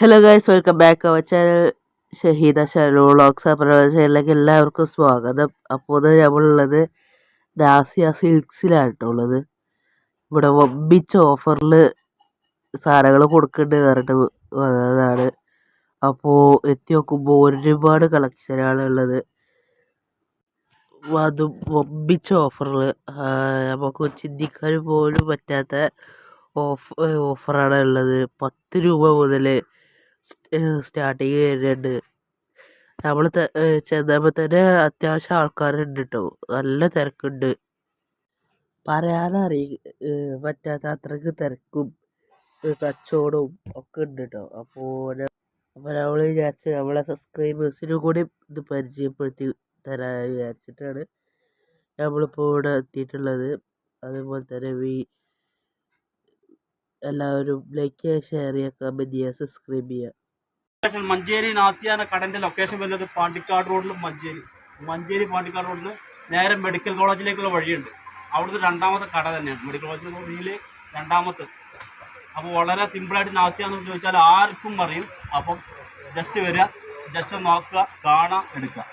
Hello guys welcome back our channel Shaheeda Shalu vlogs അപ്പോൾ എല്ലാവർക്കും സ്വാഗതം. അപ്പോൾ ഇത് നമ്മളുള്ളത് ദാസിയ സിൽക്സിലാണ് കേട്ടോ ഉള്ളത്. ഇവിടെ ഒമ്പിച്ച ഓഫറിൽ സാധനങ്ങൾ കൊടുക്കേണ്ടത് പറഞ്ഞിട്ട് വന്നതാണ്. അപ്പോൾ എത്തി നോക്കുമ്പോൾ ഒരുപാട് കളക്ഷനാണ് ഉള്ളത്. അതും ഒമ്പിച്ച ഓഫറിൽ നമുക്ക് ചിന്തിക്കാൻ പോലും പറ്റാത്ത ഓഫ് ഓഫറാണ് ഉള്ളത്. പത്ത് രൂപ മുതൽ സ്റ്റാർട്ടിങ് വരുന്നുണ്ട് നമ്മൾ ചെന്നപ്പോൾ തന്നെ അത്യാവശ്യം ആൾക്കാരുണ്ട് കേട്ടോ നല്ല തിരക്കുണ്ട്. പറയാനറി പറ്റാത്ത അത്രയ്ക്ക് തിരക്കും കച്ചവടവും ഒക്കെ ഉണ്ട് കേട്ടോ അപ്പോൾ അപ്പോൾ നമ്മൾ വിചാരിച്ചു നമ്മളെ സബ്സ്ക്രൈബേഴ്സിനും കൂടി ഇത് പരിചയപ്പെടുത്തി തരാൻ വിചാരിച്ചിട്ടാണ് നമ്മളിപ്പോൾ ഇവിടെ എത്തിയിട്ടുള്ളത്. അതുപോലെ തന്നെ ഈ എല്ലാവരും ലൈക്ക് ചെയ്യുക ഷെയർ ചെയ്യുക കമന്റ് ചെയ്യുക സബ്സ്ക്രൈബ് ചെയ്യുക. ലൊക്കേഷൻ മഞ്ചേരി നാസിയാന കടന്റെ ലൊക്കേഷൻ വരുന്നത് പാണ്ടിക്കാട് റോഡിൽ മഞ്ചേരി. മഞ്ചേരി പാണ്ടിക്കാട് റോഡിൽ നേരെ മെഡിക്കൽ കോളേജിലേക്കുള്ള വഴിയുണ്ട്. അവിടുത്തെ രണ്ടാമത്തെ കട തന്നെയാണ്. മെഡിക്കൽ കോളേജിലെ വഴിയിൽ രണ്ടാമത്തെ. അപ്പോൾ വളരെ സിമ്പിളായിട്ട് നാസിയാന്ന് ചോദിച്ചാൽ ആർക്കും അറിയും. അപ്പം ജസ്റ്റ് വരിക ജസ്റ്റ് നോക്കുക കാണാം എടുക്കുക.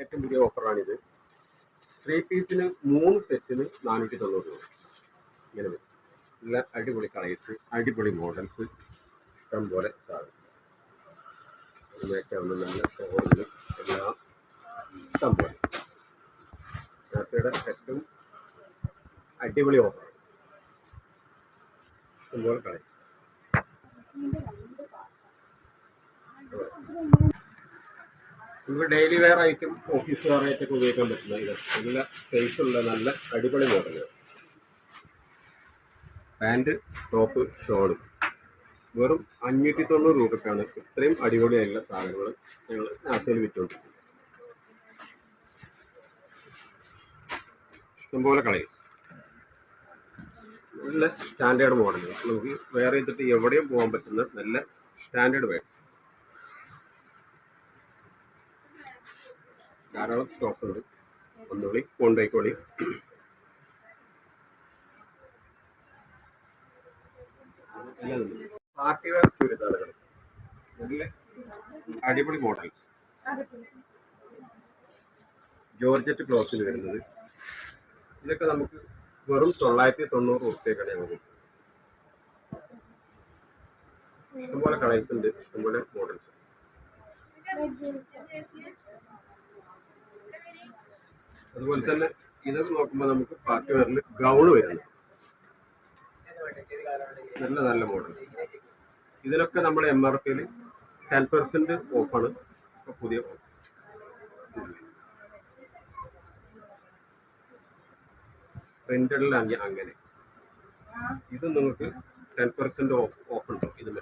ഏറ്റവും പുതിയ ഓഫറാണിത് ത്രീ പീസിന് മൂന്ന് സെറ്റിന് നാനൂറ്റി തൊണ്ണൂറ് രൂപ. ഇങ്ങനെ വരും. നല്ല അടിപൊളി കളേഴ്സ് അടിപൊളി മോഡൽസ് ഇഷ്ടം പോലെ സാധനം. അതിനൊക്കെയാണ് നല്ല ഫോണിൽ എല്ലാം ഇഷ്ടം പോലെ. നാട്ടിയുടെ ഏറ്റവും അടിപൊളി ഓഫർ. ഇഷ്ടം പോലെ കളേഴ്സ്. നമുക്ക് ഡെയിലി വെയർ ആയിട്ടും ഓഫീസ് വെയർ ആയിട്ടൊക്കെ ഉപയോഗിക്കാൻ പറ്റുന്ന ഇത് നല്ല ഉള്ള നല്ല അടിപൊളി മോഡലുകൾ. പാന്റ് ടോപ്പ് ഷോളും. വെറും അഞ്ഞൂറ്റി തൊണ്ണൂറ് രൂപയ്ക്കാണ് ഇത്രയും അടിപൊളിയായിട്ടുള്ള സാധനങ്ങൾ ഞങ്ങൾ നാശയിൽ വിറ്റുകൊണ്ടിരിക്കുന്നത് ഇഷ്ടംപോലെ കളയും നല്ല സ്റ്റാൻഡേർഡ് മോഡലുകൾ നമുക്ക് വേറെ ചെയ്തിട്ട് എവിടെയും പോകാൻ പറ്റുന്ന നല്ല സ്റ്റാൻഡേർഡ് വേണം ധാരാളം സ്റ്റോക്കുണ്ട് ഒന്നുകൂടി കൊണ്ടുപോയിക്കോളി. Party wear ചുരിദാറുകൾ. അടിപൊളി മോഡൽസ് ജോർജറ്റ് ക്ലോത്തിൽ വരുന്നത്. ഇതൊക്കെ നമുക്ക് വെറും തൊള്ളായിരത്തി തൊണ്ണൂറ് റുപ്യക്കാണ് ഞങ്ങൾ. ഇഷ്ടംപോലെ കളേഴ്സ് ഉണ്ട് ഇഷ്ടംപോലെ മോഡൽസ് അതുപോലെ തന്നെ ഇതൊക്കെ നോക്കുമ്പോൾ നമുക്ക് പാർട്ടി വെയറിൽ ഗൗൺ വരുന്നു നല്ല നല്ല മോഡൽ ഇതിലൊക്കെ നമ്മൾ എം ആർ പിയിൽ ടെൻ പെർസെന്റ് ഓഫാണ്. പുതിയ. പ്രിന്റഡിലാണെങ്കിൽ അങ്ങനെ. ഇത് നിങ്ങൾക്ക് ടെൻ പെർസെന്റ് ഓഫ് ഓഫ് ഉണ്ടോ ഇതിൽ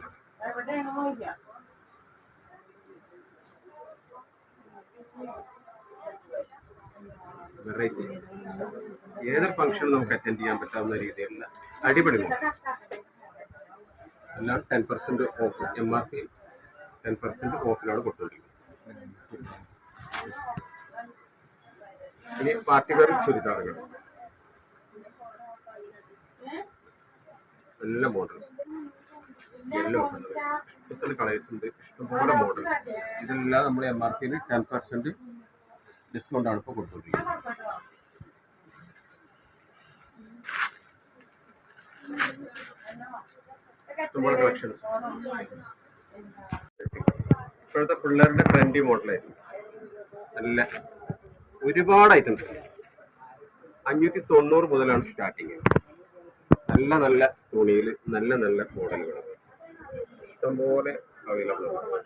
വെറൈറ്റി ഏതൊരു ഫംഗ്ഷനും നമുക്ക് അറ്റൻഡ് ചെയ്യാൻ പറ്റാവുന്ന രീതിയിലുള്ള അടിപൊളി എല്ലാം ten percent off M R P ten percent ഓഫിലാണ് കൊടുത്തുകൊണ്ടിരിക്കുന്നത് ഇനി പാർട്ടി വെയർ ചുരിദാറുകൾ. നല്ല മോഡൽ യെല്ലോ ഇഷ്ടത്തിന് കളേഴ്സ് ഉണ്ട്. ഇഷ്ടംപോലെ മോഡൽ ഇതെല്ലാം നമ്മൾ എം ആർ പിയിൽ ടെൻ പെർസെന്റ് ഡിസ്കൗണ്ട് ആണ് ഇപ്പോൾ കൊടുത്തുകൊണ്ടിരിക്കുന്നത് കളക്ഷൻസ് ഇപ്പോഴത്തെ പിള്ളേരുടെ ട്രെൻഡി മോഡലായിരുന്നു നല്ല ഒരുപാട് ഐറ്റംസ് അഞ്ഞൂറ്റി തൊണ്ണൂറ് മുതലാണ് സ്റ്റാർട്ടിങ് നല്ല നല്ല തുണിയിൽ നല്ല നല്ല മോഡലുകൾ ഇഷ്ടംപോലെ അവൈലബിൾ ആണ്.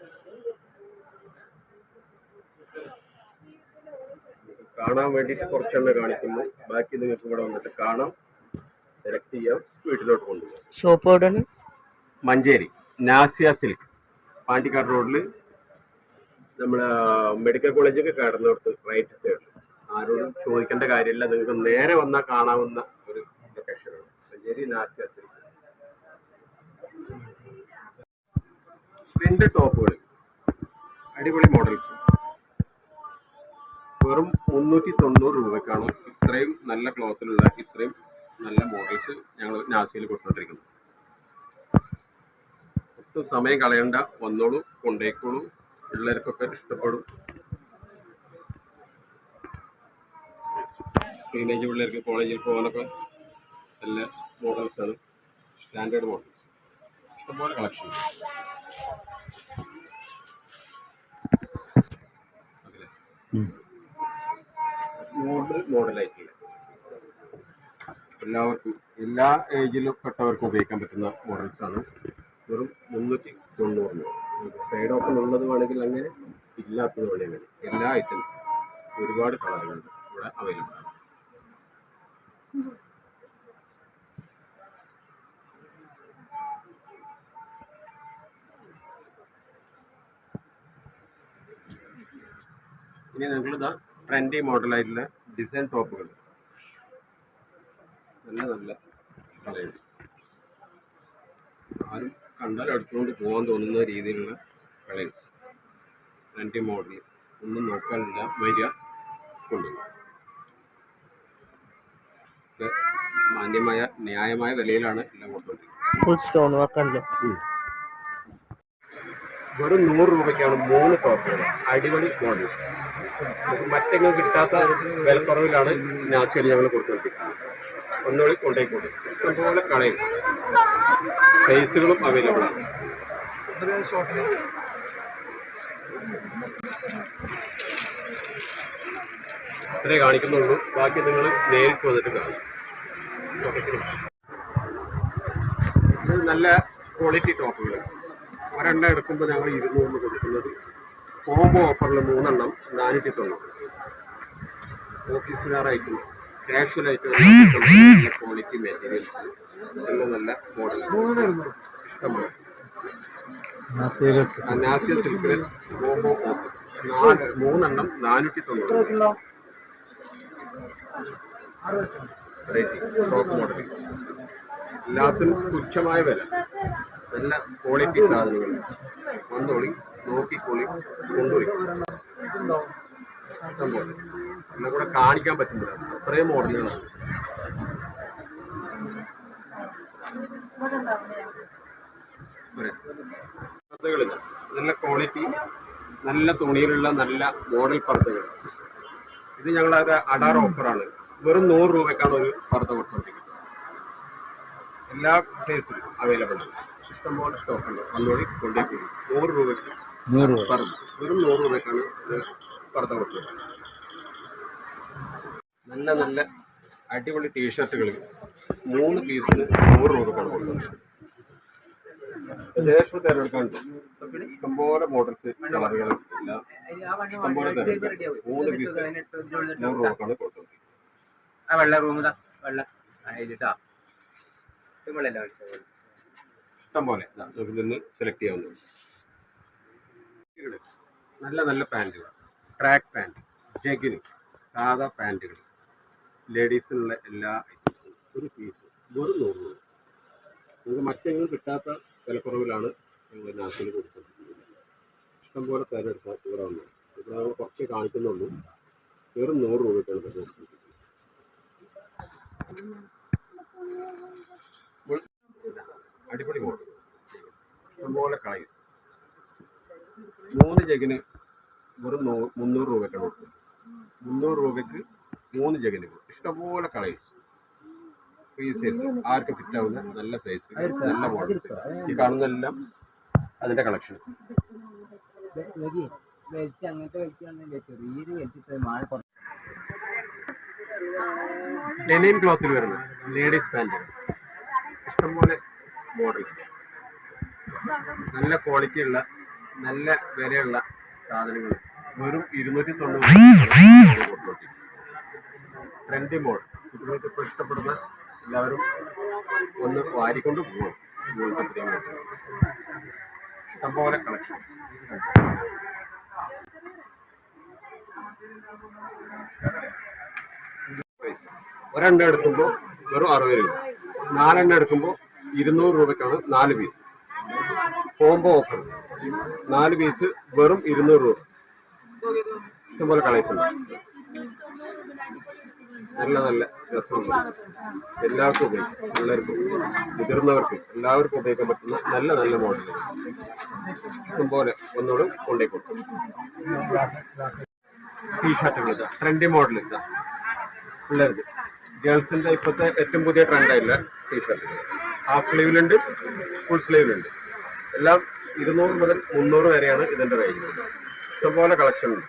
കാണാൻ വേണ്ടിയിട്ട് കുറച്ചെണ്ണം കാണിക്കുന്നു. ബാക്കി നിങ്ങൾക്ക് ഇവിടെ വന്നിട്ട് കാണാം. സെലക്ട് ചെയ്യാം. വീട്ടിലോട്ട് കൊണ്ടുപോകാം. ഷോപ്പ് എവിടെയാണ്? മഞ്ചേരി. നാസിയ സിൽക്ക്. പാണ്ടിക്കാട് റോഡിൽ നമ്മുടെ മെഡിക്കൽ കോളേജൊക്കെ കടന്നിടത്ത് റൈറ്റ് സൈഡിൽ ആരോടും ചോദിക്കേണ്ട കാര്യമില്ല. നിങ്ങൾക്ക് നേരെ വന്നാൽ കാണാവുന്ന ഒരു ലൊക്കേഷനാണ് മഞ്ചേരി നാസിയ സിൽക്ക്. പ്രിന്റ് ടോപ്പുകൾ അടിപൊളി മോഡൽസ് വെറും മുന്നൂറ്റി തൊണ്ണൂറ് രൂപക്കാണ് ഇത്രയും നല്ല ക്ലോത്തിലുള്ള ഇത്രയും നല്ല മോഡൽസ് ഞങ്ങൾ നാസിയിൽ കൊടുത്തുകൊണ്ടിരിക്കുന്നത്. ഒട്ടും സമയം കളയണ്ട. വന്നോളൂ കൊണ്ടേക്കോളൂ. പിള്ളേർക്കൊക്കെ ഇഷ്ടപ്പെടും. ടീനേജ് പിള്ളേർക്ക് കോളേജിൽ പോകാനൊക്കെ നല്ല മോഡൽസ് ആണ്. സ്റ്റാൻഡേർഡ് മോഡൽസ് ഇഷ്ടംപോലെ കളക്ഷൻ മോഡൽ മോഡലായിട്ടുള്ളത് എല്ലാവർക്കും എല്ലാ ഏജിലും പെട്ടവർക്കും ഉപയോഗിക്കാൻ പറ്റുന്ന മോഡൽസ് ആണ്. വെറും മുന്നൂറ്റി തൊണ്ണൂറിന് സൈഡ് ഓപ്പൺ ഉള്ളത് വേണമെങ്കിൽ അങ്ങനെ ഇല്ലാത്തത് വേണമെങ്കിൽ എല്ലാ ഐറ്റം ഒരുപാട് കളറുകളുണ്ട് ഇവിടെ അവൈലബിൾ ആണ്. ഇനി നിങ്ങളിതാ ട്രെൻഡി മോഡലായിട്ടുള്ള ഡിസൈൻ ടോപ്പുകൾ നല്ല നല്ല കളേഴ്സ്. ആരും കണ്ടാൽ എടുത്തുകൊണ്ട് പോകാൻ തോന്നുന്ന രീതിയിലുള്ള കളേഴ്സ്. ട്രെൻഡി മോഡൽ ഒന്നും നോക്കാനില്ല. വരിക കൊണ്ടുപോകും മാന്യമായ ന്യായമായ വിലയിലാണ് എല്ലാം കൊണ്ടുവരുന്നത് വെറും നൂറ് രൂപയ്ക്കാണ് മൂന്ന് ടോപ്പുകൾ അടിപൊളി മോഡൽ മറ്റെങ്ങും കിട്ടാത്ത വിലക്കുറവിലാണ് നാച്ചുവലി ഞങ്ങൾ കൊടുത്തുകൊണ്ടിരിക്കുന്നത് ഒന്നുകൂടി കൊണ്ടേക്കൂടി ഇഷ്ടംപോലെ കളയും. സൈസുകളും അവൈലബിൾ ആണ്. ഇത്രേ കാണിക്കുന്നുള്ളൂ. ബാക്കി നിങ്ങൾ നേരിട്ട് വന്നിട്ട് കാണും. നല്ല ക്വാളിറ്റി ടോപ്പുകൾ ഒരെണ്ണം എടുക്കുമ്പോൾ ഞങ്ങൾ ഇരുന്നൂറിന് കൊടുക്കുന്നത് കോംബോ ഓഫറിൽ മൂന്നെണ്ണം നാനൂറ്റി തൊണ്ണൂറ് ഓഫീസുകാർ ഐറ്റം ക്യാഷ്വൽ ഐറ്റം നല്ല ക്വാളിറ്റി മെറ്റീരിയൽസ് നല്ല നല്ല മോഡൽ ഇഷ്ടമാണ് നാസിയ സിൽക്കിൽ കോംബോ ഓഫർ നാല് മൂന്നെണ്ണം നാനൂറ്റി തൊണ്ണൂറ് ടോപ്പ് മോഡൽ എല്ലാത്തിനും തുച്ഛമായ വില. നല്ല ക്വാളിറ്റി സാധനങ്ങൾ. വന്നോളി. നോക്കിക്കോളി കൊണ്ടുപോയി. എന്നെ കൂടെ കാണിക്കാൻ പറ്റുന്നില്ല. അത്രയും മോഡലുകളാണ് പർദ്ദകളില്ല നല്ല ക്വാളിറ്റി നല്ല തുണിയിലുള്ള നല്ല മോഡൽ പർദ്ദകൾ ഇത് ഞങ്ങളുടെ അടാർ ഓഫറാണ് വെറും നൂറ് രൂപയ്ക്കാണ് ഒരു പർദ്ദ കൊടുത്തോണ്ടിരിക്കുന്നത്. എല്ലാ സൈസിലും അവൈലബിൾ ആണ്. ഇഷ്ടംപോലെ സ്റ്റോക്ക് ഉണ്ട്. വന്നോടി കൊണ്ടേക്ക് നൂറ് രൂപയ്ക്ക് നൂറ് രൂപ. പർദ്ദ വെറും നൂറ് രൂപയ്ക്കാണ് ഇത് പർദ്ദ കൊടുത്തത് നല്ല നല്ല അടിപൊളി ടീഷർട്ടുകൾ മൂന്ന് പീസിന് നൂറ് രൂപ കൊടുക്കുന്നത് ശേഷം തിരഞ്ഞെടുക്കാനുണ്ട് ഇഷ്ടംപോലെ മോഡൽസ് കളറുകൾ ഇഷ്ടംപോലെ തിരഞ്ഞെടുക്കാം മൂന്ന് പീസ് നൂറ് രൂപക്കാണ് കൊടുക്കുന്നത് ആ വെള്ള വെള്ള. അതിലിട്ടാ വെള്ളല്ല മനസ്സിലായി ഇഷ്ടം പോലെ ഇതിൽ നിന്ന് സെലക്ട് ചെയ്യാവുന്നതാണ്. നല്ല നല്ല പാന്റുകൾ. ട്രാക്ക് പാന്റ് ജഗിന് സാധാ പാന്റുകൾ. ലേഡീസിനുള്ള എല്ലാ ഐറ്റംസും ഒരു പീസ് വെറും നൂറ് രൂപ. നമുക്ക് മറ്റെങ്കിലും കിട്ടാത്ത വിലക്കുറവിലാണ് ഞങ്ങൾ നാട്ടിൽ കൊടുത്തിരിക്കുന്നത് ഇഷ്ടംപോലെ തിരഞ്ഞെടുത്താൽ ഇവിടെ വന്നു ഇവിടെ നമ്മൾ കുറച്ച് കാണിക്കുന്നുള്ളൂ. വെറും നൂറ് രൂപയ്ക്കാണ് ഇത് കൊടുത്തിരിക്കുന്നത്. അടിപൊളി മോഡൽ. ഇഷ്ടംപോലെ കളേഴ്സ് മൂന്ന് ജഗിന് വെറും നൂ മുന്നൂറ് രൂപയ്ക്കാണ് കൊടുക്കുന്നത് മുന്നൂറ് രൂപയ്ക്ക് മൂന്ന് ജഗിനുകൾ ഇഷ്ടംപോലെ കളേഴ്സ്. Free size. ആർക്കും ഫിറ്റ് ആവുന്ന നല്ല സൈസ്. നല്ല മോഡൽസ് ഈ കാണുന്നതെല്ലാം അതിന്റെ കളക്ഷൻസ് ലെനിൻ ഡെനിം ക്ലോത്തിൽ വരുന്ന ലേഡീസ് പാന്റ് ഇഷ്ടംപോലെ മോഡൽസ് നല്ല ക്വാളിറ്റി ഉള്ള നല്ല വിലയുള്ള സാധനങ്ങൾ. വെറും ഇരുന്നൂറ്റി തൊണ്ണൂറ് ട്രെൻഡി മോൾ കുട്ടികൾക്ക് ഇപ്പോൾ ഇഷ്ടപ്പെടുന്ന എല്ലാവരും ഒന്ന് വാരിക്കൊണ്ട് പോകും ഇഷ്ടംപോലെ കളക്ഷൻ ഒരെണ്ണം എടുക്കുമ്പോൾ വെറും അറുപത് രൂപ. നാലെണ്ണം എടുക്കുമ്പോൾ ഇരുന്നൂറ് രൂപയ്ക്കാണ് നാല് പീസ് കോംബോ ഓഫർ നാല് പീസ് വെറും ഇരുന്നൂറ് രൂപ. ഇഷ്ടംപോലെ കളേഴ്സ് ഉണ്ട്. നല്ല നല്ല രസമുണ്ട് എല്ലാവർക്കും ഉപയോഗിക്കാം എല്ലാവർക്കും മുതിർന്നവർക്ക് എല്ലാവർക്കും ഉപയോഗിക്കാൻ പറ്റുന്ന നല്ല നല്ല മോഡൽ ഇഷ്ടംപോലെ ഒന്നുകൂടെ കൊണ്ടേക്കൊടുക്കും ടീഷർട്ടുകൾ ഇതാ. ട്രെൻഡി മോഡൽ ഇതാ. പിള്ളേർക്ക്. ഗേൾസിന്റെ ഇപ്പോഴത്തെ ഏറ്റവും പുതിയ ട്രെൻഡായില്ല ടീഷർട്ട് ഹാഫ് സ്ലീവിലുണ്ട് ഫുൾ സ്ലീവിലുണ്ട് എല്ലാം ഇരുന്നൂറ് മുതൽ മുന്നൂറ് വരെയാണ് ഇതിന്റെ റേഞ്ച് ഇഷ്ടംപോലെ കളക്ഷൻ ഉണ്ട്.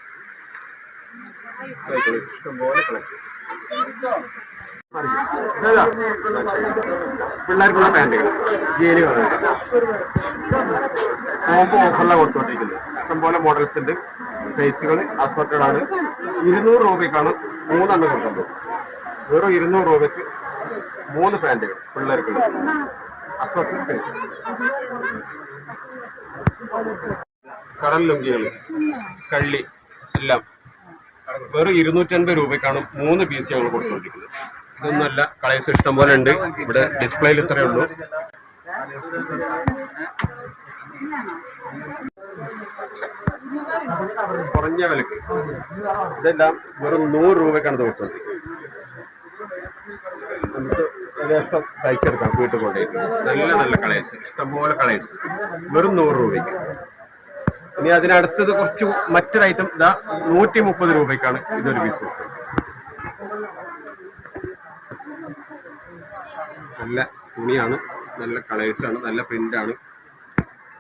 ആയിക്കോട്ടെ, ഇഷ്ടംപോലെ കളക്ഷൻ പിള്ളേർക്കുള്ള പാന്റുകൾ ജീനുകൾ കോമ്പോ ഓഫറിലാണ് കൊടുത്തോണ്ടിരിക്കുന്നത്. ഇഷ്ടംപോലെ മോഡൽസ് ഉണ്ട്. സൈസുകൾ അസോർട്ടഡ് ആണ്. ഇരുന്നൂറ് രൂപയ്ക്കാണ് മൂന്നെണ്ണം കൊടുക്കുന്നത്. വെറും ഇരുന്നൂറ് രൂപയ്ക്ക് മൂന്ന് പാന്റുകൾ പിള്ളേർക്കുള്ള. അസോർട്ടഡ് സൈസ് കടൽ ലുങ്കികൾ കള്ളി എല്ലാം. വെറും ഇരുന്നൂറ്റൻപത് രൂപയ്ക്കാണ് മൂന്ന് പീസ് ഞങ്ങൾ കൊടുത്തുകൊണ്ടിരിക്കുന്നത്. ഇതൊന്നുമല്ല കളേഴ്സ് ഇഷ്ടം പോലെ ഉണ്ട്. ഇവിടെ ഡിസ്പ്ലേയിൽ ഇത്രയേ ഉള്ളൂ. കുറഞ്ഞ വിലക്ക്. ഇതെല്ലാം വെറും നൂറ് രൂപയ്ക്കാണ് കൊടുത്തുകൊണ്ടിരിക്കുന്നത്. നമുക്ക് ഏകദേശം തയ്ച്ചെടുക്കാം വീട്ടിൽ കൊണ്ടുപോയിട്ട് നല്ല നല്ല കളേഴ്സ് ഇഷ്ടംപോലെ കളേഴ്സ്. വെറും നൂറ് രൂപയ്ക്ക്. ഇനി അതിനടുത്തത് കുറച്ച് മറ്റൊരു ഐറ്റം ഇതാ നൂറ്റി മുപ്പത് രൂപയ്ക്കാണ് ഇതൊരു പീസ് നല്ല തുണിയാണ് നല്ല കളേഴ്സ് ആണ് നല്ല പ്രിന്റ് ആണ്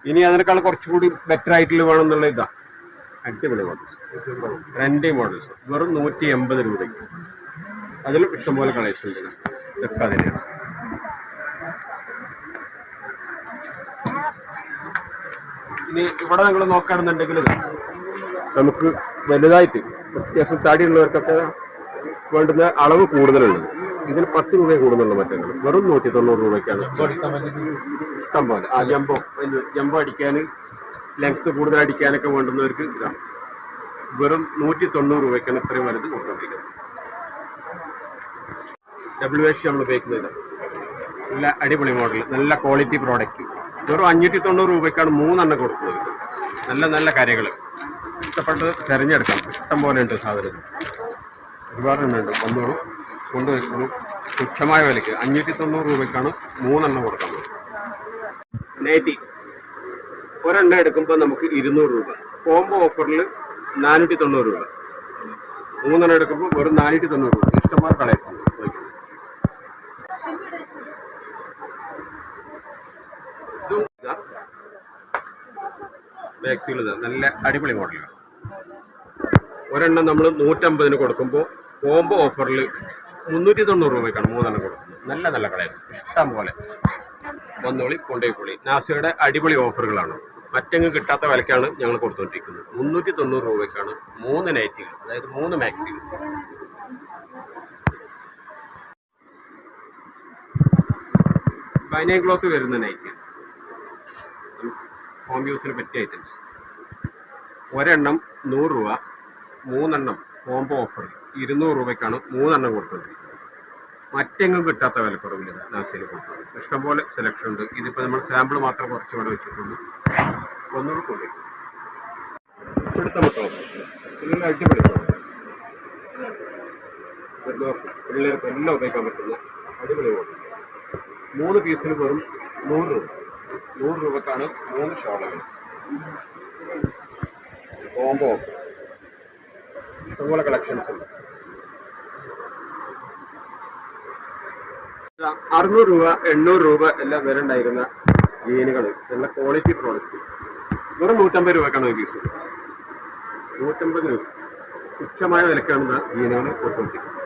ഇനി അതിനേക്കാൾ കുറച്ചുകൂടി ബെറ്റർ ആയിട്ടുള്ള വേണമെന്നുള്ള ഇതാ. അടിപൊളി മോഡൽസ് ട്രെൻഡി മോഡൽസ് വെറും നൂറ്റി എൺപത് രൂപയ്ക്ക്. അതിലും ഇഷ്ടംപോലെ കളേഴ്സ് ഉണ്ട്. ഇതാ. ഇതൊക്കെ ഇനി ഇവിടെ നിങ്ങൾ നോക്കുകയാണെന്നുണ്ടെങ്കിൽ നമുക്ക് വലുതായിട്ട് അത്യാവശ്യം തടിയുള്ളവർക്കൊക്കെ വേണ്ടുന്ന അളവ് കൂടുതലുള്ളത്. ഇതിന് പത്ത് രൂപ കൂടുതലുള്ള മറ്റങ്ങൾ വെറും നൂറ്റി തൊണ്ണൂറ് രൂപയ്ക്കാണ്. ഇഷ്ടം പോലെ. ആ ജമ്പോ ജമ്പോ അടിക്കാൻ ലെങ്ത് കൂടുതൽ അടിക്കാനൊക്കെ വേണ്ടുന്നവർക്ക് ഇതാണ് വെറും നൂറ്റി തൊണ്ണൂറ് രൂപയ്ക്കാണ് ഇത്രയും വലുത് കൊടുത്തോണ്ടിരിക്കുന്നത് ഡബ്ല്യു എച്ച് നമ്മൾ ഉപയോഗിക്കുന്നത്. നല്ല അടിപൊളി മോഡൽ നല്ല ക്വാളിറ്റി പ്രോഡക്റ്റ് വെറും അഞ്ഞൂറ്റി തൊണ്ണൂറ് രൂപയ്ക്കാണ് മൂന്നെണ്ണം കൊടുക്കുന്നത് നല്ല നല്ല കാര്യങ്ങൾ ഇഷ്ടപ്പെട്ട് തിരഞ്ഞെടുക്കാം. ഇഷ്ടം പോലെ ഉണ്ട് സാധനം ഒരുപാട് എണ്ണുണ്ട് വന്നോളൂ കൊണ്ടുവരുന്നു തുച്ഛമായ വിലയ്ക്ക്. അഞ്ഞൂറ്റി തൊണ്ണൂറ് രൂപയ്ക്കാണ് മൂന്നെണ്ണം കൊടുക്കുന്നത് നൈറ്റി ഒരെണ്ണം എടുക്കുമ്പോൾ നമുക്ക് ഇരുന്നൂറ് രൂപ. കോംബോ ഓഫറിൽ നാനൂറ്റി തൊണ്ണൂറ് രൂപ. മൂന്നെണ്ണം എടുക്കുമ്പോൾ വെറും നാനൂറ്റി തൊണ്ണൂറ് രൂപ. ഇഷ്ടംപോലെ കളേഴ്സ് ഉണ്ട് ഇതും ഇതാ. മാക്സികൾ ഇതാ. നല്ല അടിപൊളി മോഡലാണ് ഒരെണ്ണം നമ്മൾ നൂറ്റമ്പതിന് കൊടുക്കുമ്പോൾ കോംബോ ഓഫറിൽ മുന്നൂറ്റി തൊണ്ണൂറ് രൂപയ്ക്കാണ് മൂന്നെണ്ണം കൊടുക്കുന്നത്. നല്ല നല്ല കളയർ ഇഷ്ടം പോലെ. വന്നോളി കൊണ്ടേപ്പൊളി നാസിയുടെ അടിപൊളി ഓഫറുകളാണ് മറ്റെങ്ങും കിട്ടാത്ത വിലക്കാണ് ഞങ്ങൾ കൊടുത്തുകൊണ്ടിരിക്കുന്നത് മുന്നൂറ്റി തൊണ്ണൂറ് രൂപയ്ക്കാണ് മൂന്ന് നൈറ്റികൾ അതായത് മൂന്ന് മാക്സികൾ ബൈനൈ ക്ലോത്ത് വരുന്ന നൈറ്റ് ഹോം യൂസിന് പറ്റിയ ഐറ്റംസ് ഒരെണ്ണം നൂറ് രൂപ മൂന്നെണ്ണം കോംബോ ഓഫർ ഇരുന്നൂറ് രൂപയ്ക്കാണ് മൂന്നെണ്ണം കൊടുത്തുകൊണ്ടിരിക്കുന്നത് മറ്റെങ്ങും കിട്ടാത്ത വിലക്കുറവില്ല നാസിയിൽ കൊടുക്കുന്നത് ഇഷ്ടംപോലെ സെലക്ഷൻ ഉണ്ട്. ഇതിപ്പോൾ നമ്മൾ സാമ്പിൾ മാത്രം കുറച്ച് ഇവിടെ വെച്ചിട്ടുണ്ട് ഒന്നുകൂടെ കൊണ്ടുവരും. അടിപൊളി പിള്ളേർക്ക് എല്ലാം ഉപയോഗിക്കാൻ പറ്റുന്ന അടിപൊളി മൂന്ന് പീസിന് വെറും നൂറ് രൂപ. നൂറ് രൂപക്കാണ് മൂന്ന് ഷോളുകൾ. കോംബോ ഇഷ്ടംപോലെ കളക്ഷൻസ് ഉണ്ട്. അറുന്നൂറ് രൂപ എണ്ണൂറ് രൂപ എല്ലാം വില ഉണ്ടായിരുന്ന ജീനുകൾ നല്ല ക്വാളിറ്റി പ്രോഡക്റ്റ് വെറും നൂറ്റമ്പത് രൂപക്കാണ് പീസ് നൂറ്റമ്പത് രൂപ. തുച്ഛമായ വിലക്കാണ് ജീനുകൾ കൊടുത്തുകൊണ്ടിരിക്കുന്നത്.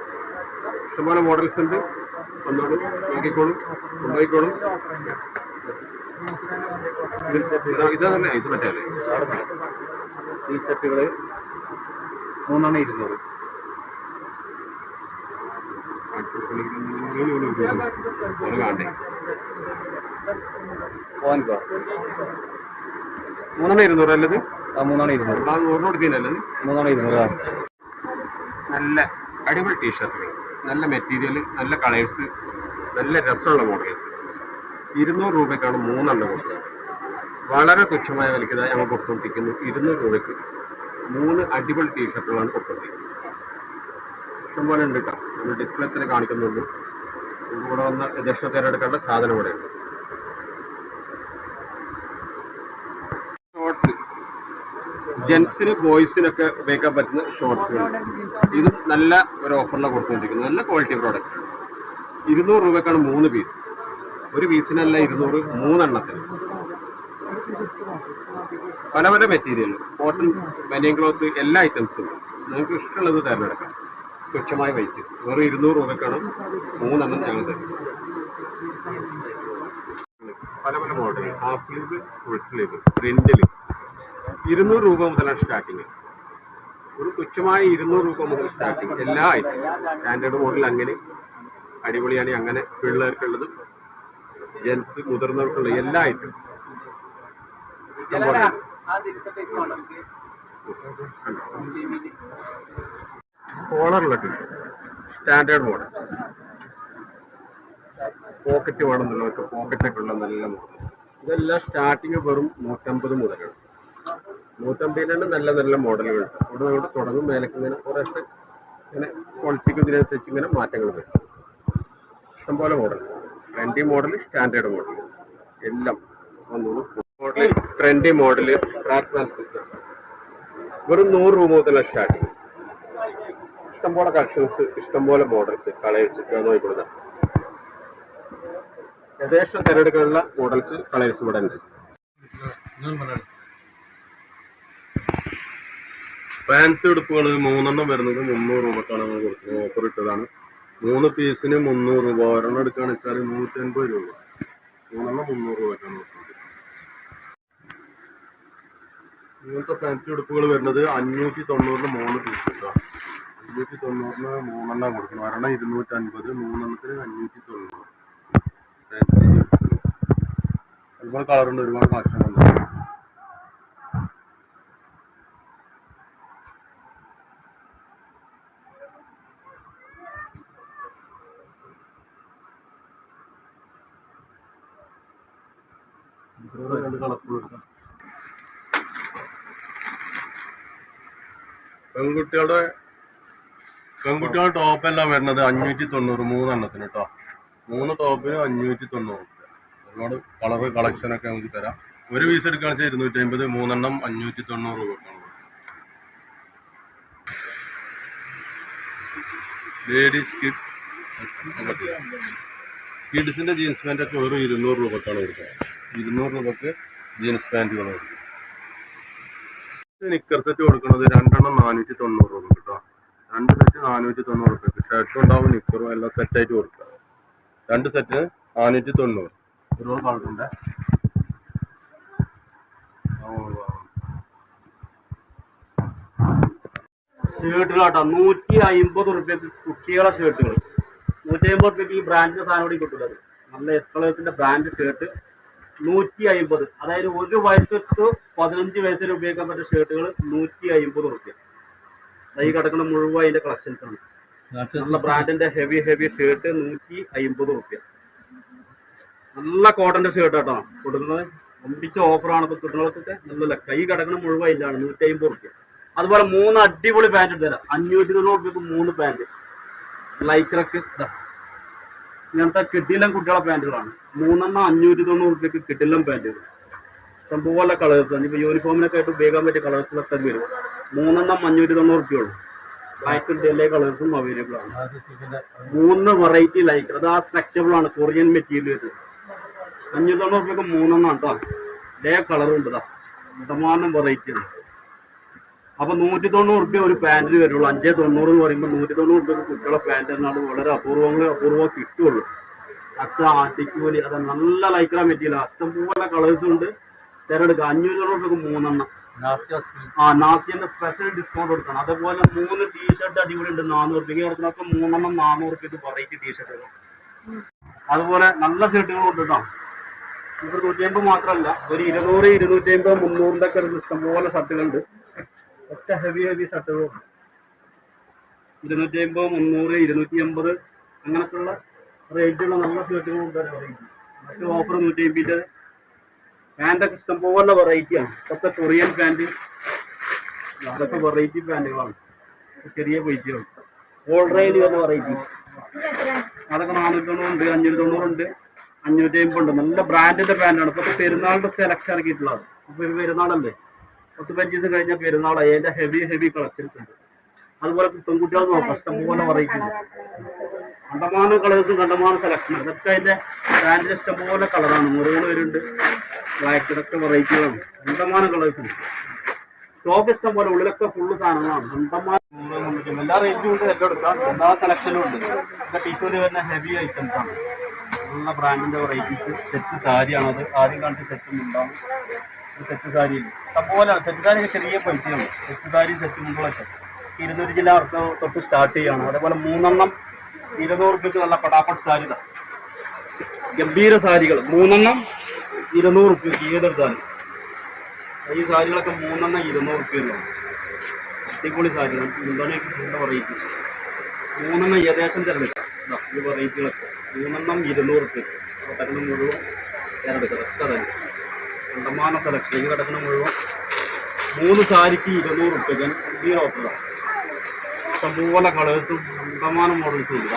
ഇഷ്ടംപോലെ മോഡൽസ് ഉണ്ട്. വന്നോളൂ നോക്കിക്കോളും കൊണ്ടുപോയിക്കോളും. ഇതല്ലേ ഇത് മറ്റേ സെറ്റുകൾ മൂന്നെണ്ണം ഇരുന്നൂറ്. മൂന്നെണ്ണം ഇരുന്നൂറ് അല്ലത് മൂന്നാണ് ഇരുന്നൂറ്. ആ നൂറിന് കൊടുക്കുന്നല്ലത് മൂന്നെണ്ണം ഇരുന്നൂറ് നല്ല അടിപൊളി ടീഷർട്ടുകൾ നല്ല മെറ്റീരിയൽ നല്ല കളേഴ്സ് നല്ല രസമുള്ള മോഡൽസ് ഇരുന്നൂറ് രൂപയ്ക്കാണ് മൂന്നെണ്ണം കൊടുക്കുന്നത് വളരെ തുച്ഛമായ വിലയ്ക്ക് ഞങ്ങൾ കൊടുത്തുകൊണ്ടിരിക്കുന്നു. ഇരുന്നൂറ് രൂപയ്ക്ക് മൂന്ന് അടിപൊളി ടീഷർട്ടുകളാണ് കൊടുത്തുകൊണ്ടിരിക്കുന്നത്. ഇഷ്ടംപോലെ ഉണ്ട് കേട്ടോ. നമ്മൾ ഡിസ്പ്ലേ തന്നെ കാണിക്കുന്നുണ്ട്. ഇവിടെ വന്ന ദക്ഷിണ തിരഞ്ഞെടുക്കേണ്ട സാധനം ഇവിടെ ഉണ്ട്. ഷോർട്സ് ജെൻസിന് ബോയ്സിനൊക്കെ ഉപയോഗിക്കാൻ പറ്റുന്ന ഷോർട്സുകൾ ഇതും നല്ല ഒരു ഓഫറിലാണ് കൊടുത്തുകൊണ്ടിരിക്കുന്നത്. നല്ല ക്വാളിറ്റി പ്രോഡക്റ്റ് ഇരുന്നൂറ് രൂപക്കാണ് മൂന്ന് പീസ് ഒരു പീസിനല്ല ഇരുന്നൂറ് മൂന്നെണ്ണത്തിന്. പല പല മെറ്റീരിയൽ കോട്ടൺ ബനിയൻ ക്ലോത്ത് എല്ലാ ഐറ്റംസും നിങ്ങൾക്ക് ഇഷ്ടമുള്ളത് തിരഞ്ഞെടുക്കാം. തുച്ഛമായ പൈസ. വെറും ഇരുന്നൂറ് രൂപക്കാണ് മൂന്നെണ്ണം ഞങ്ങൾ തരും പല പല model half sleeve full sleeve പ്രിന്റിൽ ഇരുന്നൂറ് രൂപ മുതലാണ് സ്റ്റാർട്ടിങ് ഒരു തുച്ഛമായ ഇരുന്നൂറ് രൂപ മുതൽ സ്റ്റാർട്ടിങ് എല്ലാ ഐറ്റം സ്റ്റാൻഡേർഡ് മോഡൽ അങ്ങനെ അടിപൊളിയാണ് അങ്ങനെ പിള്ളേർക്കുള്ളത്. ജെൻസ് മുതിർന്നവർക്കുള്ള എല്ലാ ഐറ്റം കോളറുള്ള ടീഷർട്ട് സ്റ്റാൻഡേർഡ് മോഡൽ. പോക്കറ്റ് വേണമെന്നുള്ളവർക്ക് പോക്കറ്റൊക്കെ ഉള്ള നല്ല മോഡൽ. ഇതെല്ലാം സ്റ്റാർട്ടിങ് വെറും നൂറ്റമ്പത് മുതലാണ്. നൂറ്റമ്പതിനാണ് നല്ല നല്ല മോഡലുകൾ. ഇവിടെ നമ്മൾ തുടങ്ങും മേലേക്ക് ഇങ്ങനെ കുറേശ്ശെ ഇങ്ങനെ ക്വാളിറ്റിക്ക് ഇതിനനുസരിച്ച് ഇങ്ങനെ മാറ്റങ്ങൾ വരും. ഇഷ്ടംപോലെ model trendy model standard model എല്ലാം മോഡൽ ട്രെൻഡി മോഡൽ സിസ്റ്റം വെറും നൂറ് രൂപ മുതലാണ് സ്റ്റാർട്ടിങ് ഇഷ്ടംപോലെ കളക്ഷൻസ് ഇഷ്ടംപോലെ മോഡൽസ് കളേഴ്സ് നോക്കിക്കൊടുക്കാം ഏകദേശം തിരഞ്ഞെടുക്കാനുള്ള മോഡൽസ് കളേഴ്സ് ഇവിടെ ഉണ്ട്. ഫാൻസി ഉടുപ്പുകൾ മൂന്നെണ്ണം വരുന്നത് മുന്നൂറ് രൂപക്കാണ് നമ്മൾ ഓഫർ ഇട്ടതാണ്. മൂന്ന് പീസിന് മുന്നൂറ് രൂപ. ഒരെണ്ണം എടുക്കുകയാണെന്ന് വെച്ചാൽ നൂറ്റി അൻപത് രൂപ. മൂന്നെണ്ണം മുന്നൂറ് രൂപയ്ക്കാണ് കൊടുക്കുന്നത്. ഇങ്ങനത്തെ ഫാൻസി ഉടുപ്പുകൾ വരുന്നത് അഞ്ഞൂറ്റി തൊണ്ണൂറിന് മൂന്ന് പീസ് കേട്ടോ അഞ്ഞൂറ്റി തൊണ്ണൂറിന് മൂന്നെണ്ണം കൊടുക്കണം. ഒരെണ്ണം ഇരുന്നൂറ്റി അൻപത് മൂന്നെണ്ണത്തിന് അഞ്ഞൂറ്റി തൊണ്ണൂറ് ഫാൻസി ഒരുപാട് കളറുണ്ട് ഒരുപാട് കളക്ഷൻ ഉണ്ട് ഇതിലൂടെ രണ്ട് കളർഫുൾ എടുക്കാം പെൺകുട്ടികളുടെ പെൺകുട്ടികളുടെ ടോപ്പ് എല്ലാം വരുന്നത് അഞ്ഞൂറ്റി തൊണ്ണൂറ് മൂന്നെണ്ണത്തിന് കേട്ടോ മൂന്ന് ടോപ്പിന് അഞ്ഞൂറ്റി തൊണ്ണൂറ് ഒരുപാട് കളർ കളക്ഷൻ ഒക്കെ നമുക്ക് തരാം. ഒരു പീസ് എടുക്കുകയാണെന്ന് വെച്ചാൽ ഇരുന്നൂറ്റി അമ്പത് മൂന്നെണ്ണം അഞ്ഞൂറ്റി തൊണ്ണൂറ് രൂപക്കാണ് ലേഡീസ് കിഡ് കിഡ്സിന്റെ ജീൻസ് പാന്റ് ഒക്കെ വെറും ഇരുന്നൂറ് രൂപക്കാണ് കൊടുക്കുന്നത് ഇരുന്നൂറ് രൂപക്ക് ജീൻസ് പാന്റുകൾ കൊടുക്കും നിക്കർ സെറ്റ് കൊടുക്കുന്നത് രണ്ടെണ്ണം നാനൂറ്റി തൊണ്ണൂറ് രൂപ കേട്ടോ. രണ്ട് സെറ്റ് നാനൂറ്റി തൊണ്ണൂറ് രൂപ ഷർട്ടും ഉണ്ടാവും നിക്കറും എല്ലാം സെറ്റായിട്ട് കൊടുക്കുക. രണ്ട് സെറ്റ് നാനൂറ്റി തൊണ്ണൂറ് ഒരുപാട് കളറുണ്ട് ഷർട്ടുകളാട്ടോ നൂറ്റി അമ്പത് റുപ്യക്ക് കുട്ടികളെ ഷർട്ടുകൾ നൂറ്റി അമ്പത് റുപ്യക്ക് ഈ ബ്രാൻഡിന്റെ സാധനം കൂടി കിട്ടുള്ളത് നല്ല എസ്കളേഴ്സിന്റെ ബ്രാൻഡ് ഷർട്ട് നൂറ്റി അമ്പത് അതായത് ഒരു വയസ്സ് ടു പതിനഞ്ച് വയസ്സിൽ ഉപയോഗിക്കാൻ പറ്റുന്ന ഷർട്ടുകൾ നൂറ്റി അമ്പത് റുപ്യ ഈ കിടക്കുന്ന മുഴുവൻ അതിന്റെ കളക്ഷൻസ് ആണ്. നല്ല ബ്രാൻഡിന്റെ ഹെവി ഹെവി ഷർട്ട് നൂറ്റി അമ്പത് റുപ്യ നല്ല കോട്ടന്റെ ഷർട്ട് കേട്ടോ കൊടുക്കുന്നത്. ഒമ്പിച്ച ഓഫറാണ് ഇപ്പൊ കിട്ടുന്നവർക്കൊക്കെ. നല്ല കൈ കിടക്കുന്ന മുഴുവൻ ഇല്ലാണ് നൂറ്റി അമ്പത് റുപ്യ അതുപോലെ മൂന്ന് അടിപൊളി പാന്റ് തരാം. അഞ്ഞൂറ്റി തൊണ്ണൂറ് റുപ്യക്ക് മൂന്ന് പാന്റ് ലൈക്രക്ക് ഇതാ ഇങ്ങനത്തെ കിട്ടിയില്ലം കുട്ടികളെ പാന്റുകളാണ്. മൂന്നെണ്ണം അഞ്ഞൂറ്റി തൊണ്ണൂറ് രൂപയ്ക്ക് കിട്ടില്ലം പാന്റുകൾ. ഇഷ്ടംപോലെ കളേഴ്സ് ഇപ്പൊ യൂണിഫോമിനൊക്കെ ആയിട്ട് ഉപയോഗിക്കാൻ പറ്റിയ കളേഴ്സിലൊക്കെ വരും. മൂന്നെണ്ണം അഞ്ഞൂറ്റി തൊണ്ണൂറ് രൂപയുള്ളൂ ബ്ലാക്ക് എല്ലാ കളേഴ്സും അവൈലബിൾ ആണ്. മൂന്ന് വെറൈറ്റി ലൈക്ക് അത് ആ സ്ട്രക്ചബിൾ ആണ് കൊറിയൻ മെറ്റീരിയൽ വരുന്നത്. അഞ്ഞൂറ്റി തൊണ്ണൂറ് രൂപയ്ക്ക് മൂന്നെണ്ണം കേട്ടോ ഇതേ കളറും ഉണ്ട് ഇതാ ശതമാനം വെറൈറ്റി ആണ്. അപ്പൊ നൂറ്റി തൊണ്ണൂറ് റുപ്യ ഒരു പാന്റിന് വരുള്ളൂ. അഞ്ചേ തൊണ്ണൂറ് എന്ന് പറയുമ്പോൾ നൂറ്റി തൊണ്ണൂറ് റുപ്യ കുട്ടികളെ പാന്റ് എന്നാണ് വളരെ അപൂർവങ്ങൾ അപൂർവം കിട്ടുള്ളൂ. അച്ഛ ആട്ടിക്കൂലി അത് നല്ല ലൈക്കറ മെറ്റീരിയൽ പോലെ കളേഴ്സ് ഉണ്ട്. തിരഞ്ഞെടുക്കുക അഞ്ഞൂറ് റുപ്യക്ക് മൂന്നെണ്ണം. ആ നാസിയന്റെ സ്പെഷ്യൽ ഡിസ്കൗണ്ട് കൊടുക്കണം. അതേപോലെ മൂന്ന് ടീഷർട്ട് അടിപൊളി ഉണ്ട്. നാനൂറ് റുപ്യക്ക് അപ്പൊ മൂന്നെണ്ണം നാനൂറ് റുപ്യക്ക് വെറൈറ്റി ടീഷർട്ട് അതുപോലെ നല്ല ഷർട്ടുകൾ ഉണ്ട് കേട്ടോ ഇപ്പൊ നൂറ്റി അമ്പത് മാത്രമല്ല ഒരു ഇരുന്നൂറ് ഇരുന്നൂറ്റി അമ്പത് മുന്നൂറിന്റെ ഒക്കെ ഇഷ്ടംപോലെ ഷർട്ടുകളുണ്ട് ഒക്കെ ഹെവി ഹെവി ഷർട്ടുകളും ഇരുന്നൂറ്റി അമ്പത് മുന്നൂറ് ഇരുന്നൂറ്റി അമ്പത് അങ്ങനത്തുള്ള റേറ്റുള്ള നല്ല ഷർട്ടുകളും ഉണ്ട് മറ്റു ഓഫർ നൂറ്റി അമ്പതിന്റെ പാന്റൊക്കെ ഇഷ്ടംപോലെ വെറൈറ്റിയാണ് ഇപ്പോഴത്തെ കൊറിയൻ പാന്റ് അതൊക്കെ വെറൈറ്റി പാന്റുകളാണ് ചെറിയ പൈസയാണ് ഓൾറെയിൽ വരുന്ന വെറൈറ്റി അതൊക്കെ നാനൂറ്റി തൊണ്ണൂറുണ്ട് അഞ്ഞൂറ്റി തൊണ്ണൂറുണ്ട് അഞ്ഞൂറ്റി അമ്പത് ഉണ്ട്. നല്ല ബ്രാൻഡിന്റെ പാന്റാണ് ഇപ്പൊ പെരുന്നാളിന്റെ സെലക്ഷൻ ഇറക്കിയിട്ടുള്ളത്. ഇപ്പൊ ഒരു പെരുന്നാളല്ലേ? പത്ത് പഞ്ച് ദിവസം കഴിഞ്ഞ പെരുന്നാളായി അതിന്റെ ഹെവി ഹെവി കളക്ഷൻസ് ഉണ്ട്. അതുപോലെ പെൺകുട്ടികൾ നോക്കാം. ഇഷ്ടംപോലെ പറയിക്കുന്നു കണ്ടമാന കളേഴ്സും കണ്ടമാന സെലക്ഷൻ ഇതൊക്കെ അതിന്റെ ബ്രാൻഡിൽ ഇഷ്ടംപോലെ കളറാണ് മുറികൾ വരുന്നുണ്ട്. ബ്ലാക്ക് ഇതൊക്കെ വെറൈറ്റികളാണ് കണ്ടമാന കളേഴ്സ് ഉണ്ട്. സ്റ്റോക്ക് ഇഷ്ടം പോലെ ഉള്ളിലൊക്കെ ഫുള്ള് സാധനങ്ങളാണ്. കണ്ടമാന എല്ലാ റേഞ്ചും ഉണ്ട് എല്ലാം എടുക്കാം. എല്ലാ സെലക്ഷനും ഉണ്ട്. ഇതൊക്കെ ടീച്ചറിൽ വരുന്ന ഹെവി ഐറ്റംസ് ആണ്. നല്ല ബ്രാൻഡിന്റെ വെറൈറ്റീസ് സെറ്റ് സാരിയാണത്. ആദ്യം കണ്ടിട്ട് സെറ്റും ഉണ്ടാവും സെറ്റ് സാരി അതുപോലെ സെറ്റ് സാരി ചെറിയ പൈസയാണ്. സെറ്റ് സാരി സെറ്റ് മുമ്പൊക്കെ ഇരുന്നൂറ് ജില്ല അവർക്ക് തൊട്ട് സ്റ്റാർട്ട് ചെയ്യാണ്. അതേപോലെ മൂന്നെണ്ണം ഇരുന്നൂറ് റുപ്യക്ക് നല്ല പടാപ്പട്ട് സാരി ഗംഭീര സാരികൾ. മൂന്നെണ്ണം ഇരുന്നൂറ് റുപ്യക്ക് ഏതൊരു സാരി? ഈ സാരികളൊക്കെ മൂന്നെണ്ണം ഇരുന്നൂറ് റുപ്യല്ലോ അടിപൊളി സാരി എന്താണ് നല്ല വെറൈറ്റി മൂന്നെണ്ണം ഏകദേശം ഇതാ, ഈ വെറൈറ്റികളൊക്കെ മൂന്നെണ്ണം ഇരുന്നൂറ് റുപ്യക്ക് മുഴുവൻ തിരഞ്ഞെടുക്കുക ഒറ്റ തന്നെ. കണ്ടമാന സെലക്ഷൻ ഈ കിടക്കുന്ന മുഴുവൻ മൂന്ന് സാരിക്ക് ഇരുന്നൂറ് റുപ്യക്ക് ഈ ഓഫറാണ് ഇഷ്ടംപോലെ കളേഴ്സും കണ്ടമാന മോഡൽസും ഇല്ല.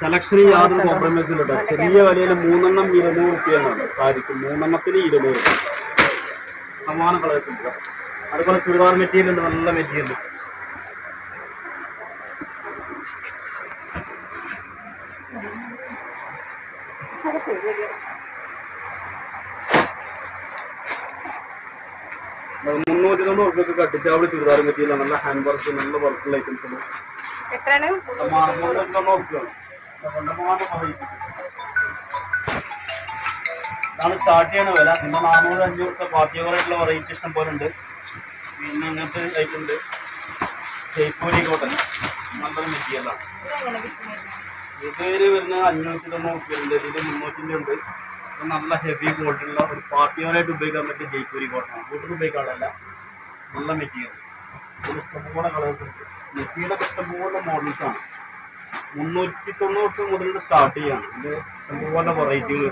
സെലക്ഷന് യാതൊരു കോംപ്രമൈസും ഇല്ല. ചെറിയ വിലയിൽ മൂന്നെണ്ണം ഇരുന്നൂറ് റുപ്യാണ് സാരിക്ക് മൂന്നെണ്ണത്തിന് ഇരുന്നൂറ് സമാന കളേഴ്സ് ഇല്ല. അതുപോലെ ചുരിദാർ മെറ്റീരിയൽ ഉണ്ട് നല്ല മെറ്റീരിയൽ മുന്നൂറ്റി കട്ടിച്ചാവളി ചുരിദാർ മെറ്റീരിയൽ നല്ല ഹാൻഡ് വർക്ക് നല്ല വർക്കുള്ള ഐറ്റംസ്. ഇതാണ് സ്റ്റാർട്ട് ചെയ്യണ വില പിന്നെ നാനൂറ് അഞ്ഞൂറ് പാർട്ടിയോറായിട്ടുള്ള വെറൈറ്റി ഇഷ്ടം പോലെ ഉണ്ട്. പിന്നെ അങ്ങനത്തെ ഐറ്റുണ്ട് ജയ്പൂരി കോട്ടൺ നല്ലൊരു മെറ്റീരിയലാണ് ഇതിൽ വരുന്ന അഞ്ഞൂറ്റി തൊണ്ണൂറ് ഉണ്ട് ഇതിൽ മുന്നൂറ്റിന്റെ ഉണ്ട്. നല്ല ഹെവി ക്വാളിറ്റിയുള്ള ഒരു പാർട്ടിയോറായിട്ട് ഉപയോഗിക്കാൻ പറ്റിയ ജയ്പൂരി കോട്ടൺ വീട്ടിൽ ഉപയോഗിക്കാനുള്ള നല്ല മെറ്റീരിയൽ. ഒരു ഇഷ്ടംപോലെ കളേഴ്സ് ഉണ്ട്. മെറ്റീരിയലൊക്കെ ഇഷ്ടംപോലെ മോഡൽസാണ് മുന്നൂറ്റി തൊണ്ണൂറ് മുതൽ സ്റ്റാർട്ട് ചെയ്യാണ്. ഇത് ഇഷ്ടംപോലെ വെറൈറ്റികൾ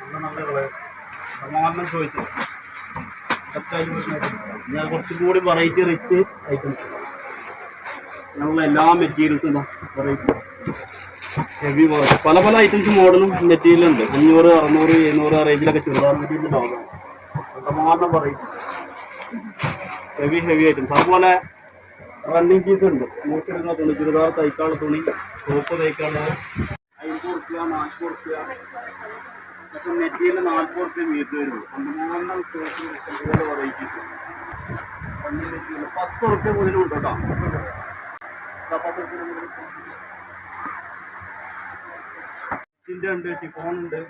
നല്ല നല്ല കളേഴ്സ്. സമാധാനം ആണ്. ഞാൻ കുറച്ചും കൂടി വെറൈറ്റി റിച്ച് ഐറ്റംസ് ഞങ്ങളുടെ എല്ലാ മെറ്റീരിയൽസും വെറൈറ്റി ഹെവി പല പല ഐറ്റംസ് മോഡലും മെറ്റീരിയൽ ഉണ്ട്. അഞ്ഞൂറ് അറുന്നൂറ് എഴുന്നൂറ് റേഞ്ചിലൊക്കെ ചുരിദാർ മെറ്റീരിയൽ ലോകമാണ് സമാധാനം വെറൈറ്റി ഹെവി ഹെവി ഐറ്റംസ് അതുപോലെ റണ്ണിങ് പീസ് ഉണ്ട്. നൂറ്റിരുന്ന തുണി. ചുരിദാർ തയ്ക്കാനുള്ള തുണി സോപ്പ് തയ്ക്കാനുള്ള അമ്പത് റുപ്യ നാൽപ്പത് റുപ്യ പക്ഷെ മെറ്റീരിയൽ നാൽപ്പത് റുപ്യ മീറ്റർ വരുന്നു ഇഷ്ടംപോലെ വെറൈറ്റീസ് പത്ത് റുപ്യ മുതലും ഉണ്ട് കേട്ടോ. പത്ത് റുപ്യ ഇതിന്റെ ഉണ്ട്. ഷിഫോൺ ഉണ്ട്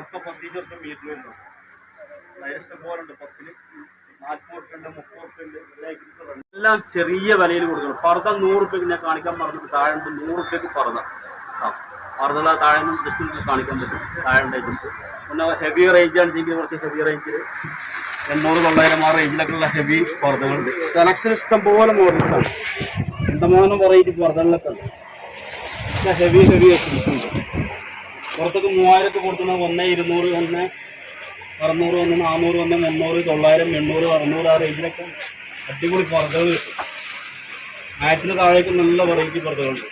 ഒക്കെ പത്തിന്റെ റുപ്യ വരുന്നു എല്ലാ ചെറിയ വിലയിൽ കൊടുക്കണം പർദ്ദ നൂറ് റുപ്യക്ക് ഞാൻ കാണിക്കാൻ പറഞ്ഞിട്ട് താഴെ നൂറ് റുപ്യക്ക് പർദ്ദ പർദ്ദ താഴെ ജസ്റ്റ് നിങ്ങൾക്ക് കാണിക്കാൻ പറ്റും. താഴെ പിന്നെ ഹെവി റേഞ്ച് ചെയ്യുന്നത് കുറച്ച് ഹെവി റേഞ്ചിൽ എണ്ണൂറ് തൊള്ളായിരം ആ റേഞ്ചിലൊക്കെ ഉള്ള ഹെവി പർദ്ദകളുണ്ട് കണക്ഷൻ ഇഷ്ടം പോലെ മോഡൽസ് ആണ്. എന്തമാനം വെറൈറ്റി പർദ്ദകളിലൊക്കെ ഉണ്ട്. ഹെവി ഹെവി ഐറ്റംസ് പുറത്തൊക്കെ മൂവായിരത്തി കൊടുക്കുന്ന ഒന്ന് ഇരുന്നൂറ് ഒന്ന് അറുന്നൂറ് ഒന്ന് നാനൂറ് ഒന്ന് മുന്നൂറ് തൊള്ളായിരം എണ്ണൂറ് അറുന്നൂറ് ആ റേഞ്ചിലൊക്കെ അടിപൊളി പർദ്ദകൾ കിട്ടും. ആയിരത്തിന് താഴേക്ക് നല്ല വെറൈറ്റി പർദ്ദകളുണ്ട്.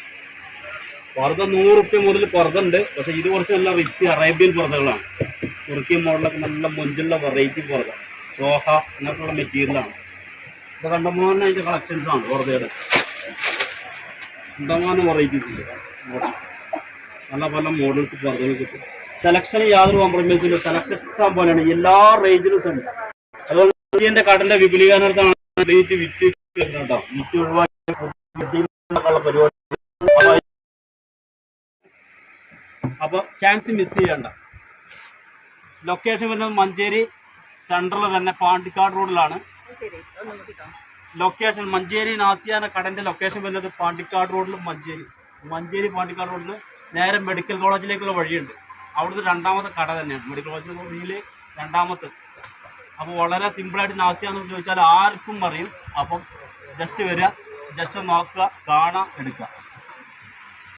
പർദ്ദ നൂറ് റുപ്യ മുതൽ പർദ്ദ ഉണ്ട് പക്ഷെ ഇത് കുറച്ച് നല്ല റിച്ച് അറേബ്യൻ പർദ്ദകളാണ്. തുർക്കി മോഡലൊക്കെ നല്ല മുഞ്ചുള്ള വെറൈറ്റി പർദ്ദ. സോഹ അങ്ങനെയൊക്കെയുള്ള മെറ്റീരിയലാണ് ഇത് കണ്ടമാനം അതിന്റെ കളക്ഷൻസ് ആണ് പർദ്ദയുടെ. കണ്ടമാനം വെറൈറ്റീസ് ഉണ്ട്. നല്ല പല മോഡൽസ് പർദ്ദകൾ കിട്ടും. സെലക്ഷൻ യാതൊരു കോംപ്രമൈസും ഇല്ല. സെലക്ഷൻ ഇഷ്ടം പോലെയാണ്. എല്ലാ റേഞ്ചിലും ഉണ്ട് അതുപോലെ ഇന്ത്യന്റെ കടന്റെ വിപുലീകരണത്താണ് വിറ്റ് വിറ്റ് പരിപാടി അപ്പോൾ ചാൻസ് മിസ് ചെയ്യണ്ട. ലൊക്കേഷൻ വരുന്നത് മഞ്ചേരി സെൻട്രൽ തന്നെ പാണ്ടിക്കാട് റോഡിലാണ് ലൊക്കേഷൻ മഞ്ചേരി നാസിയാന കടന്റെ ലൊക്കേഷൻ വരുന്നത് പാണ്ടിക്കാട് റോഡിലും മഞ്ചേരി. മഞ്ചേരി പാണ്ടിക്കാട് റോഡിൽ നേരെ മെഡിക്കൽ കോളേജിലേക്കുള്ള വഴിയുണ്ട്. അവിടുത്തെ രണ്ടാമത്തെ കട തന്നെയാണ്. മെഡിക്കൽ കോളേജിലെ വഴിയിൽ രണ്ടാമത്തെ. അപ്പോൾ വളരെ സിമ്പിളായിട്ട് നാസിയാന്ന് ചോദിച്ചാൽ ആർക്കും അറിയും അപ്പം ജസ്റ്റ് വരിക ജസ്റ്റ് നോക്കുക കാണാം എടുക്കുക.